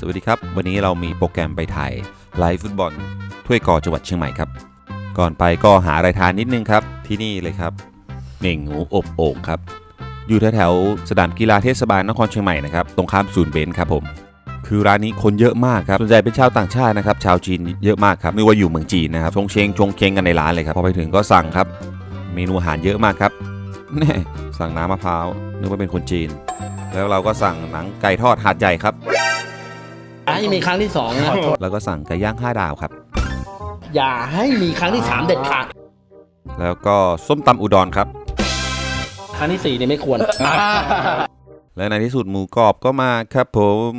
สวัสดีครับ วันนี้เรามีโปรแกรมไปถ่ายไลฟ์ฟุตบอลถ้วยกอจังหวัดเชียงใหม่ครับ ก่อนไปก็หาอะไรทานนิดนึงครับ ที่นี่เลยครับเหม่งหมูอบโอ่งครับ อยู่แถวๆสนามกีฬาเทศบาลนครเชียงใหม่นะครับ ตรงข้ามศูนย์เบนซ์ครับผม คือร้านนี้คนเยอะมากครับส่วนใหญ่เป็นชาวต่างชาตินะครับ ชาวจีนเยอะมากครับไม่ว่าอยู่เมืองจีนนะครับชงเชงชงเชงกันในร้านเลยครับ พอไปถึงก็สั่งครับ เมนูอาหารเยอะมากครับแน่สั่งน้ำมะพร้าวนึกว่าเป็นคนจีน แล้วเราก็สั่งหนังไก่ทอดหาดใหญ่ครับ ให้มีครั้งที่สองนะแล้วก็สั่งไก่ย่างห้าดาวครับ อย่าให้มีครั้งที่สามเด็ดขาด แล้วก็ส้มตำอุดรครับ ครั้งที่สี่เนี่ยไม่ควร และในที่สุดหมูกรอบก็มาครับผม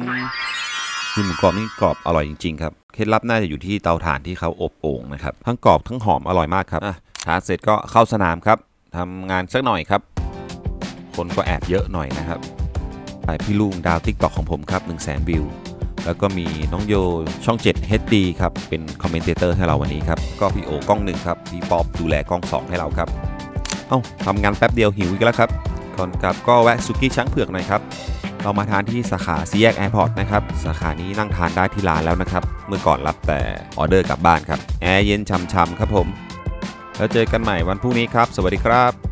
คือหมูกรอบนี่กรอบอร่อยจริงๆครับ เคล็ดลับน่าจะอยู่ที่เตาถ่านที่เขาอบโอ่งนะครับ ทั้งกรอบทั้งหอมอร่อยมากครับอะทานเสร็จก็เข้าสนามครับทำงานสักหน่อยครับ คนก็แอบเยอะหน่อยนะครับไปพี่ลุงดาวทิกตอกของผมครับ 1 0 0 0 0แสนวิว แล้วก็มีน้องโยช่อง 7 HD ครับ เป็นคอมเมนเตเตอร์ให้เราวันนี้ครับ ก็พี่โอกล้องหนึ่งครับ พี่ป๊อบดูแลกล้อง 2 ให้เราครับ เอ้าทำงานแป๊บเดียวหิวอีกแล้วครับ ก่อนกลับก็แวะสุกี้ช้างเผือกหน่อยครับ เรามาทานที่สาขาซีแยกแอร์พอร์ตนะครับ สาขานี้นั่งทานได้ที่ร้านแล้วนะครับ เมื่อก่อนรับแต่ออเดอร์กลับบ้านครับ แอร์เย็นช่ำๆครับผม แล้วเจอกันใหม่วันพรุ่งนี้ครับ สวัสดีครับ